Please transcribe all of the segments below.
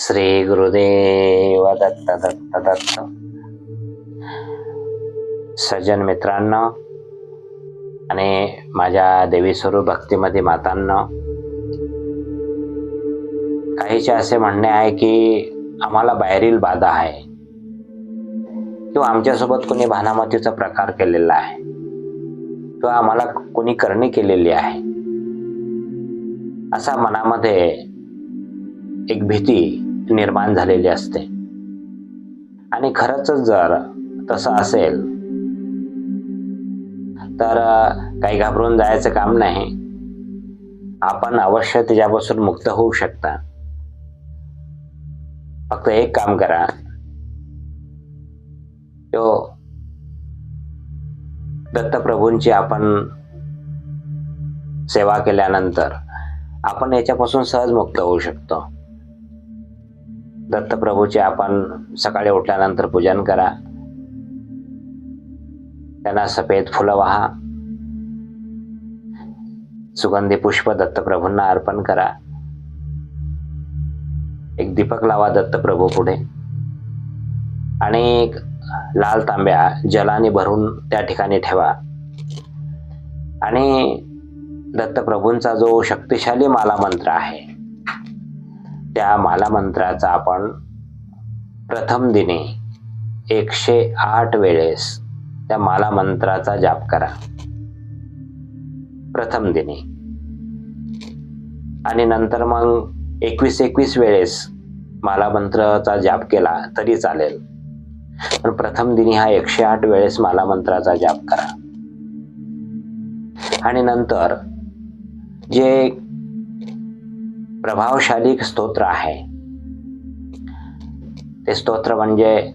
श्री गुरुदेव दत्त दत्त दत्त सज्जन मित्रांनो आणि माझ्या देवी स्वरूप भक्तीमध्ये मातांना काहीचे असे म्हणणे आहे की आम्हाला बाहेरील बाधा आहे. किंवा आमच्यासोबत कोणी भानामतीचा प्रकार केलेला आहे. किंवा आम्हाला कोणी करणी केलेली आहे. असा मनामध्ये एक भीती निर्माण झालेली असते. आणि खरंच जर तसं असेल तर काही घाबरून जायचं काम नाही. आपण अवश्य त्याच्यापासून मुक्त होऊ शकता. फक्त एक काम करा. तो दत्तप्रभूंची आपण सेवा केल्यानंतर आपण याच्यापासून सहज मुक्त होऊ शकतो. दत्तप्रभूचे आपण सकाळी उठल्यानंतर पूजन करा. त्यांना सफेद फुलं वाहा. सुगंधी पुष्प दत्तप्रभूंना अर्पण करा. एक दीपक लावा दत्तप्रभू पुढे. आणि एक लाल तांब्या जलाने भरून त्या ठिकाणी ठेवा. आणि दत्तप्रभूंचा जो शक्तिशाली माला मंत्र आहे त्या मालामंत्राचा आपण प्रथम दिनी एकशे आठ वेळेस त्या मालामंत्राचा जाप करा. प्रथम दिनी. आणि नंतर मग एकवीस एकवीस वेळेस मालामंत्राचा जाप केला तरी चालेल. पण प्रथम दिनी हा एकशे आठ वेळेस मालामंत्राचा जाप करा. आणि नंतर जे प्रभावशाली स्तोत्र आहे. ते स्तोत्र म्हणजे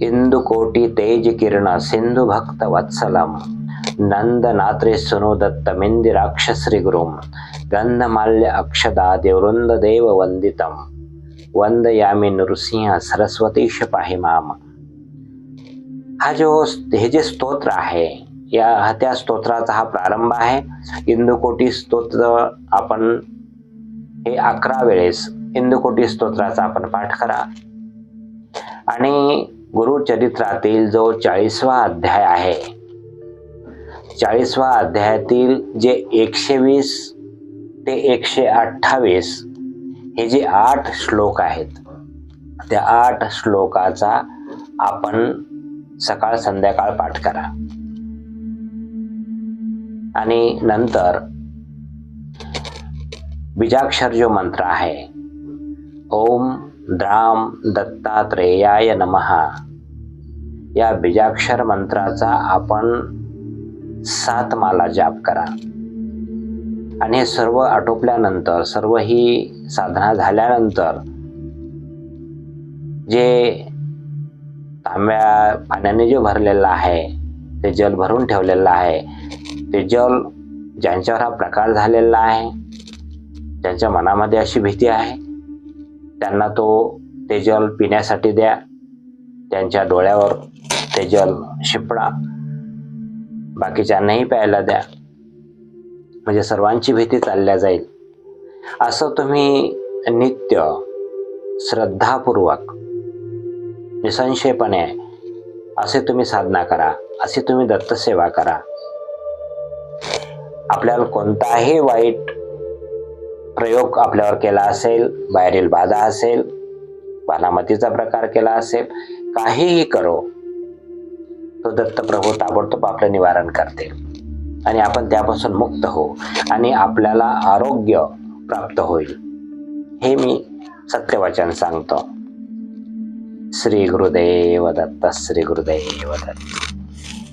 इंदु कोटी तेज किरण, सिंधु भक्त वत्सलम नंद नात्रे सुनो दत्त मिंदिराक्षश्री गुरुम, गंधमाल्य अक्षदा देवृंद देव वंदितम, वंदयामी नृसिंह सरस्वतीश पाहि माम. हा जो हे जे स्तोत्र आहे, या त्या स्तोत्राचा हा प्रारंभ आहे. इंदुकोटी स्तोत्र आपण हे अकरा वेळेस इंदुकोटी स्तोत्राचा आपण पाठ करा. आणि गुरुचरित्रातील जो चाळीसवा अध्याय आहे चाळीसवा अध्यायातील जे एकशे वीस ते एकशे अठ्ठावीस हे जे आठ श्लोक आहेत त्या आठ श्लोकाचा आपण सकाळ संध्याकाळ पाठ करा. आणि नंतर बीजाक्षर जो मंत्र आहे ओम द्राम दत्तात्रेयाय नमहा या बीजाक्षर मंत्राचा आपण सात माला जाप करा. आणि हे सर्व आटोपल्यानंतर सर्व ही साधना झाल्यानंतर जे तांब्या पाण्याने जे भरलेलं आहे ते जल भरून ठेवलेलं आहे ते जल ज्यांच्यावर हा प्रकार झालेला आहे ज्यांच्या मनामध्ये अशी भीती आहे. त्यांना तो ते जल पिण्यासाठी द्या. त्यांच्या डोळ्यावर ते जल शिपडा. बाकीच्यांनाही प्यायला द्या. म्हणजे सर्वांची भीती चालल्या जाईल. असं तुम्ही नित्य श्रद्धापूर्वक निसंशयपणे असे तुम्ही साधना करा. अशी तुम्ही दत्तसेवा करा. आपल्याला कोणताही वाईट प्रयोग आपल्यावर केला असेल बाहेरील बाधा असेल बानामतीचा प्रकार केला असेल काहीही करो. तो दत्तप्रभू ताबडतोब आपलं निवारण करते. आणि आपण त्यापासून मुक्त हो आणि आपल्याला आरोग्य प्राप्त होईल. हे मी सत्यवचन सांगतो. श्री गुरुदेव दत्त श्री गुरुदेव दत्त.